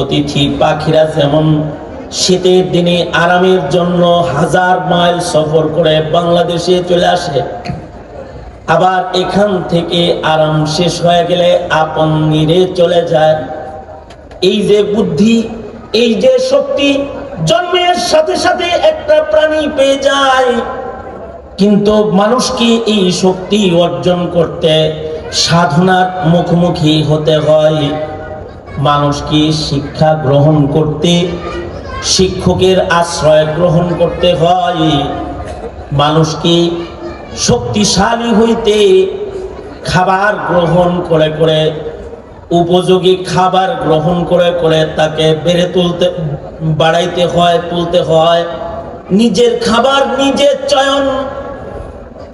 অতিথি পাখিরা যেমন শীতের দিনে আরামের জন্য হাজার মাইল সফর করে বাংলাদেশে চলে আসে, আবার এখান থেকে আরাম শেষ হয়ে গেলে আপন নিরে চলে যায়। এই যে বুদ্ধি, এই যে শক্তি জন্মের সাথে সাথে একটা প্রাণী পেয়ে যায়। কিন্তু মানুষকে এই শক্তি অর্জন করতে সাধনার মুখোমুখি হতে হয়। মানুষকে শিক্ষা গ্রহণ করতে, শিক্ষকের আশ্রয় গ্রহণ করতে হয়? মানুষকে শক্তিশালী হইতে খাবার গ্রহণ করে করে, উপযোগী খাবার গ্রহণ করে করে তাকে বেড়ে তুলতে, বাড়াইতে হয়, তুলতে হয়? নিজের খাবার নিজের চয়ন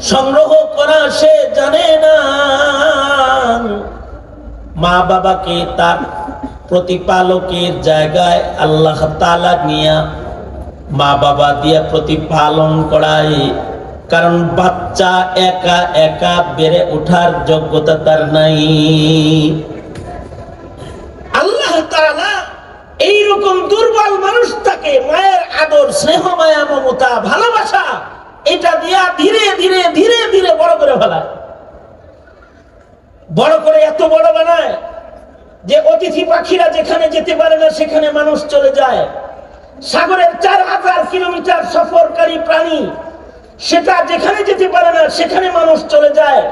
সংগ্রহ করা সে জানে না। মা বাবাকে তার প্রতিপালকের জায়গায় আল্লাহ তালা নিয়া মা বাবা দিয়া প্রতিপালন করায়। কারণ বাচ্চা একা একা বেড়ে ওঠার যোগ্যতা তার নাই। আল্লাহ তাআলা এইরকম দুর্বল মানুষটাকে মায়ের আদর, স্নেহ, মায়া, মমতা, ভালোবাসা, এটা দিয়া ধীরে ধীরে ধীরে ধীরে বড় করে ফেলায়। বড় করে এত বড় বানায়। যে অতিথি পাখিরা যেখানে যেতে পারে না, সেখানে মানুষ চলে যায়। সাগরের চার হাজার কিলোমিটার সফরকারী প্রাণী, সেটা যেখানে যেতে পারে না, সেখানে মানুষ চলে যায়।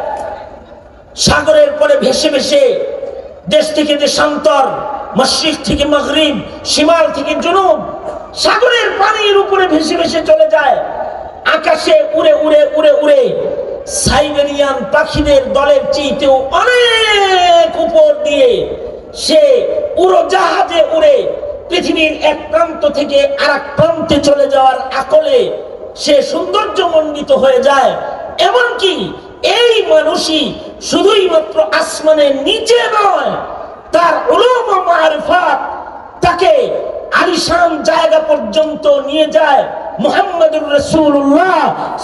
সাগরের পরে ভেসে ভেসে দেশ থেকে দেশান্তর, মসজিদ থেকে মগরিব, শিমাল থেকে জুনুব, সাগরের পানির উপরে ভেসে ভেসে চলে যায়। আকাশে উড়ে উড়ে উড়ে উড়ে সাইবেরিয়ান পাখিদের দলের চেয়েতেও অনেক উপর দিয়ে সে উড়োজাহাজে উড়ে পৃথিবীর এক প্রান্ত থেকে আর প্রান্তে চলে যাওয়ার আকলে সে সৌন্দর্য মণ্ডিত হয়ে যায়। এমনকি এই মানুষই শুধুই মাত্র আসমানের নিচে নয়, তার মারফাত তাকে আলিশান জায়গা পর্যন্ত নিয়ে যায়। মুহাম্মদুর রাসূলুল্লাহ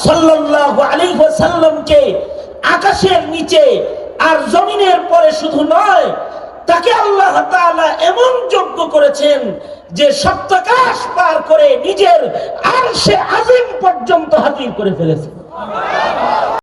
সাল্লাল্লাহু আলাইহি ওয়াসাল্লামকে আকাশের নিচে আর জমিনের পরে শুধু নয় তাকে আল্লাহ এমন যোগ্য করেছেন যে সপ্তাকাশ পার করে নিজের আর সে আজিম পর্যন্ত হাজির করে ফেলেছেন